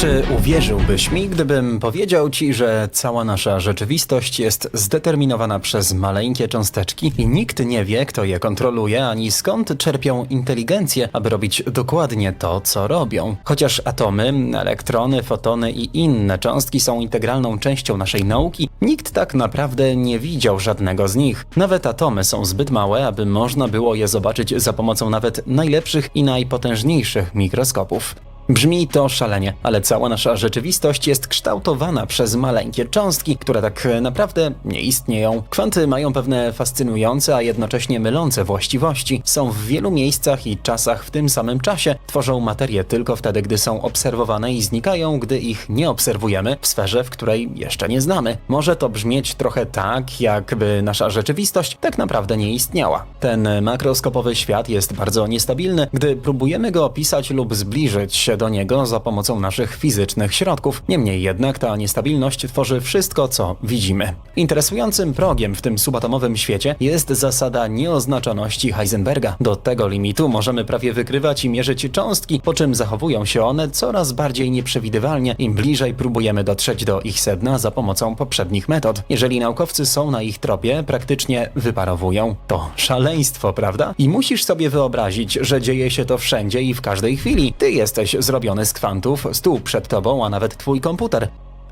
Czy uwierzyłbyś mi, gdybym powiedział ci, że cała nasza rzeczywistość jest zdeterminowana przez maleńkie cząsteczki i nikt nie wie, kto je kontroluje, ani skąd czerpią inteligencję, aby robić dokładnie to, co robią? Chociaż atomy, elektrony, fotony i inne cząstki są integralną częścią naszej nauki, nikt tak naprawdę nie widział żadnego z nich. Nawet atomy są zbyt małe, aby można było je zobaczyć za pomocą nawet najlepszych i najpotężniejszych mikroskopów. Brzmi to szalenie, ale cała nasza rzeczywistość jest kształtowana przez maleńkie cząstki, które tak naprawdę nie istnieją. Kwanty mają pewne fascynujące, a jednocześnie mylące właściwości. Są w wielu miejscach i czasach w tym samym czasie. Tworzą materię tylko wtedy, gdy są obserwowane i znikają, gdy ich nie obserwujemy w sferze, w której jeszcze nie znamy. Może to brzmieć trochę tak, jakby nasza rzeczywistość tak naprawdę nie istniała. Ten makroskopowy świat jest bardzo niestabilny, gdy próbujemy go opisać lub zbliżyć się do niego za pomocą naszych fizycznych środków. Niemniej jednak ta niestabilność tworzy wszystko, co widzimy. Interesującym progiem w tym subatomowym świecie jest zasada nieoznaczoności Heisenberga. Do tego limitu możemy prawie wykrywać i mierzyć cząstki, po czym zachowują się one coraz bardziej nieprzewidywalnie, im bliżej próbujemy dotrzeć do ich sedna za pomocą poprzednich metod. Jeżeli naukowcy są na ich tropie, praktycznie wyparowują. To szaleństwo, prawda? I musisz sobie wyobrazić, że dzieje się to wszędzie i w każdej chwili. Ty jesteś zrobiony z kwantów, stół przed tobą, a nawet twój komputer.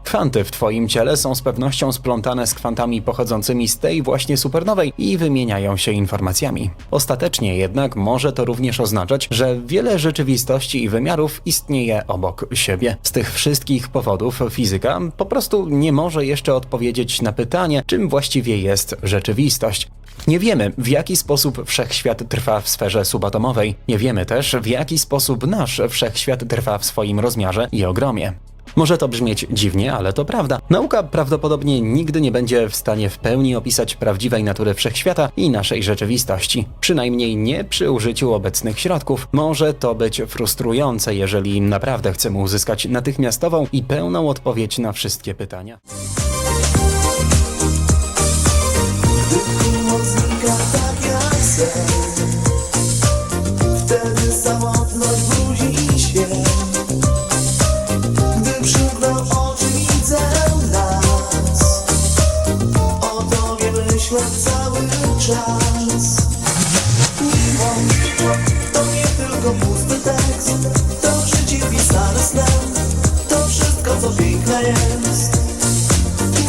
Kwanty w twoim ciele są z pewnością splątane z kwantami pochodzącymi z tej właśnie supernowej i wymieniają się informacjami. Ostatecznie jednak może to również oznaczać, że wiele rzeczywistości i wymiarów istnieje obok siebie. Z tych wszystkich powodów fizyka po prostu nie może jeszcze odpowiedzieć na pytanie, czym właściwie jest rzeczywistość. Nie wiemy, w jaki sposób wszechświat trwa w sferze subatomowej. Nie wiemy też, w jaki sposób nasz wszechświat trwa w swoim rozmiarze i ogromie. Może to brzmieć dziwnie, ale to prawda. Nauka prawdopodobnie nigdy nie będzie w stanie w pełni opisać prawdziwej natury wszechświata i naszej rzeczywistości. Przynajmniej nie przy użyciu obecnych środków. Może to być frustrujące, jeżeli naprawdę chcemy uzyskać natychmiastową i pełną odpowiedź na wszystkie pytania. Myślę cały czas. Miłość to nie tylko pusty tekst To życie pisane snem To wszystko co piękne jest.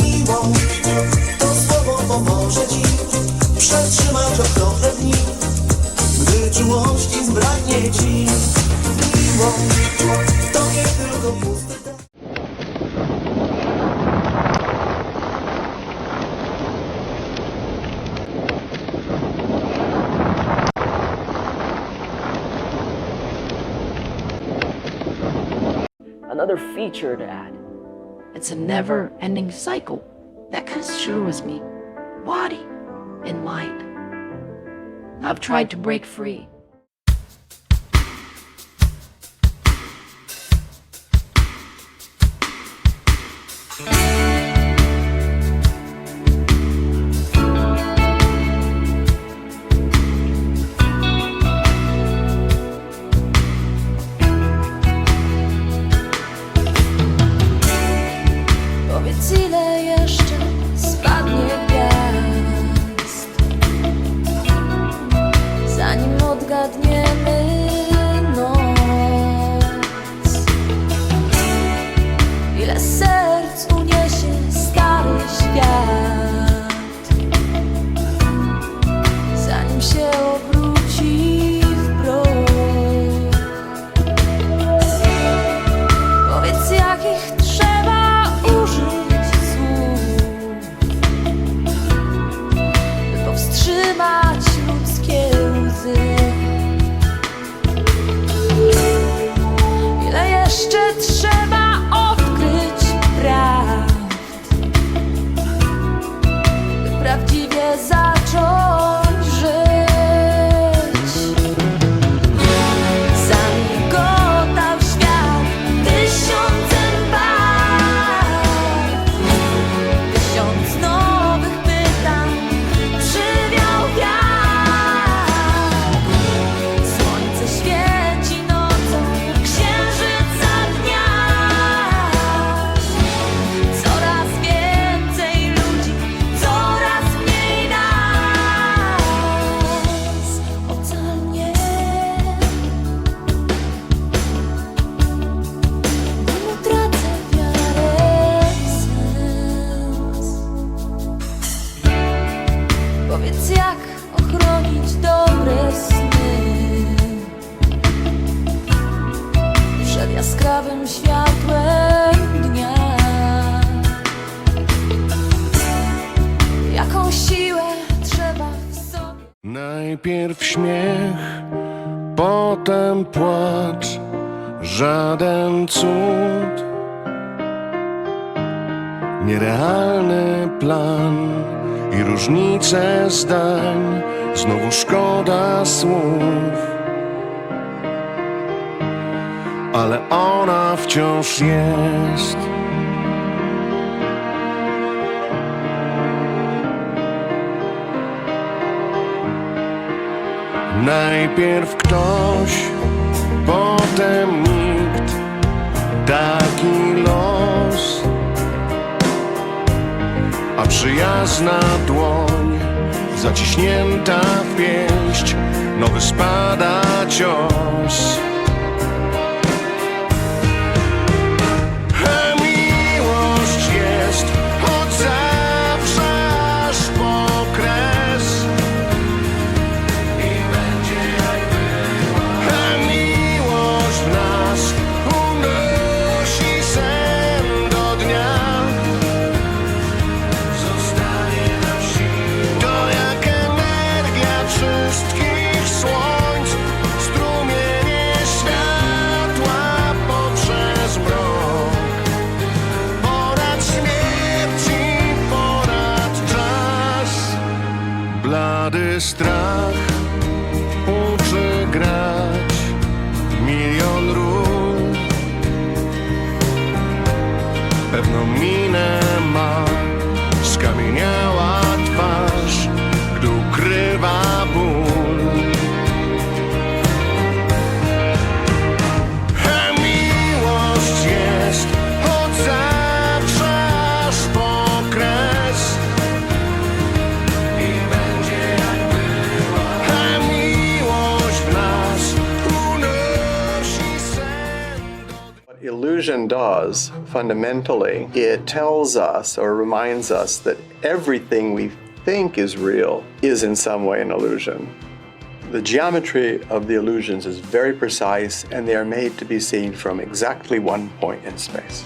Miłość to słowo pomoże ci przetrzymać okropne dni, gdy czułości zbraknie ci. Miłość another feature to add. It's a never ending cycle that consumes me, body and mind. I've tried to break free. Zanim Najpierw śmiech, potem płacz, żaden cud. Nierealny plan i różnice zdań, znowu szkoda słów. Ale ona wciąż jest. Najpierw ktoś, potem nikt, taki los. A przyjazna dłoń, zaciśnięta w pięść, nowy spada cios. Blady strach uczy grać milion ról. Pewną minę Illusion does fundamentally, it tells us or reminds us that everything we think is real is in some way an illusion. The geometry of the illusions is very precise and they are made to be seen from exactly one point in space.